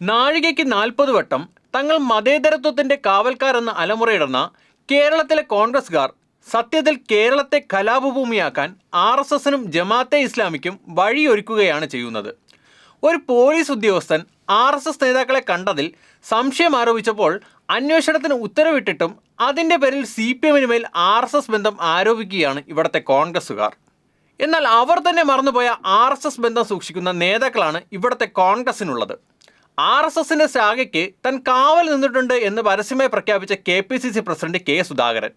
നാഴികയ്ക്ക് നാൽപ്പത് വട്ടം തങ്ങൾ മതേതരത്വത്തിന്റെ കാവൽക്കാരെന്ന് അലമുറയിടുന്ന കേരളത്തിലെ കോൺഗ്രസ്സുകാർ സത്യത്തിൽ കേരളത്തെ കലാപഭൂമിയാക്കാൻ ആർ എസ് എസിനും ജമാഅത്തെ ഇസ്ലാമിക്കും വഴിയൊരുക്കുകയാണ് ചെയ്യുന്നത്. ഒരു പോലീസ് ഉദ്യോഗസ്ഥൻ ആർ എസ് എസ് നേതാക്കളെ കണ്ടതിൽ സംശയം ആരോപിച്ചപ്പോൾ അന്വേഷണത്തിന് ഉത്തരവിട്ടിട്ടും അതിന്റെ പേരിൽ സി പി എമ്മിന് മേൽ ആർ എസ് എസ് ബന്ധം ആരോപിക്കുകയാണ് ഇവിടുത്തെ കോൺഗ്രസ്സുകാർ. എന്നാൽ അവർ തന്നെ മറന്നുപോയ ആർ എസ് എസ് ബന്ധം സൂക്ഷിക്കുന്ന നേതാക്കളാണ് ഇവിടുത്തെ കോൺഗ്രസിനുള്ളത് ആർ എസ് എസിന്റെ ശാഖയ്ക്ക് താൻ കാവൽ നിന്നിട്ടുണ്ട് എന്ന് പരസ്യമായി പ്രഖ്യാപിച്ച K P C C president K Sudhakaran.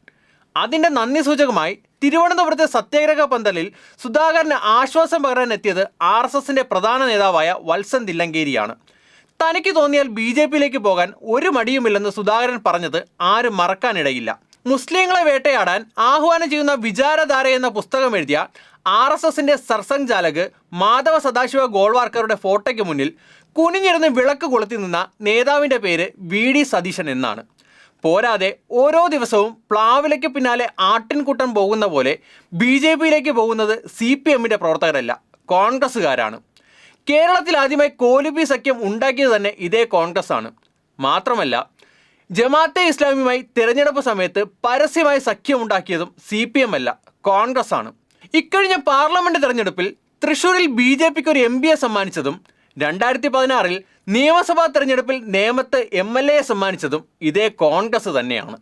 അതിന്റെ നന്ദി സൂചകമായി തിരുവനന്തപുരത്തെ സത്യാഗ്രഹ പന്തലിൽ സുധാകരന് ആശ്വാസം പകരാൻ എത്തിയത് ആർ എസ് എസിന്റെ പ്രധാന നേതാവായ വത്സൻ തില്ലങ്കേരിയാണ്. തനിക്ക് തോന്നിയാൽ ബി ജെ പിയിലേക്ക് പോകാൻ ഒരു മടിയുമില്ലെന്ന് സുധാകരൻ പറഞ്ഞത് ആരും മറക്കാനിടയില്ല. മുസ്ലിങ്ങളെ വേട്ടയാടാൻ ആഹ്വാനം ചെയ്യുന്ന വിചാരധാര എന്ന പുസ്തകം എഴുതിയ ആർ എസ് എസിന്റെ സർസംഘാലക് മാധവ സദാശിവ ഗോൾവാർക്കറുടെ ഫോട്ടോയ്ക്ക് മുന്നിൽ കുനിഞ്ഞിരുന്ന് വിളക്ക് കൊളുത്തി നിന്ന നേതാവിന്റെ പേര് വി ഡി സതീശൻ എന്നാണ്. പോരാതെ ഓരോ ദിവസവും പ്ലാവിലേക്ക് പിന്നാലെ ആട്ടിൻകൂട്ടം പോകുന്ന പോലെ ബി ജെ പിയിലേക്ക് പോകുന്നത് സി പി എമ്മിന്റെ പ്രവർത്തകരല്ല കോൺഗ്രസ്സുകാരാണ്. കേരളത്തിൽ ആദ്യമായി കോലിബി സഖ്യം ഉണ്ടാക്കിയത് തന്നെ ഇതേ കോൺഗ്രസ് ആണ് മാത്രമല്ല ജമാഅത്തെ ഇസ്ലാമിയുമായി തിരഞ്ഞെടുപ്പ് സമയത്ത് പരസ്യമായി സഖ്യമുണ്ടാക്കിയതും സി പി എം അല്ല കോൺഗ്രസ് ആണ് ഇക്കഴിഞ്ഞ പാർലമെന്റ് തെരഞ്ഞെടുപ്പിൽ തൃശൂരിൽ ബി ജെ പിക്ക് ഒരു എം പിയെ സമ്മാനിച്ചതും രണ്ടായിരത്തി പതിനാറിൽ നിയമസഭാ തെരഞ്ഞെടുപ്പിൽ നേമത്ത് എം എൽ എയെ സമ്മാനിച്ചതും ഇതേ കോൺഗ്രസ് തന്നെയാണ്.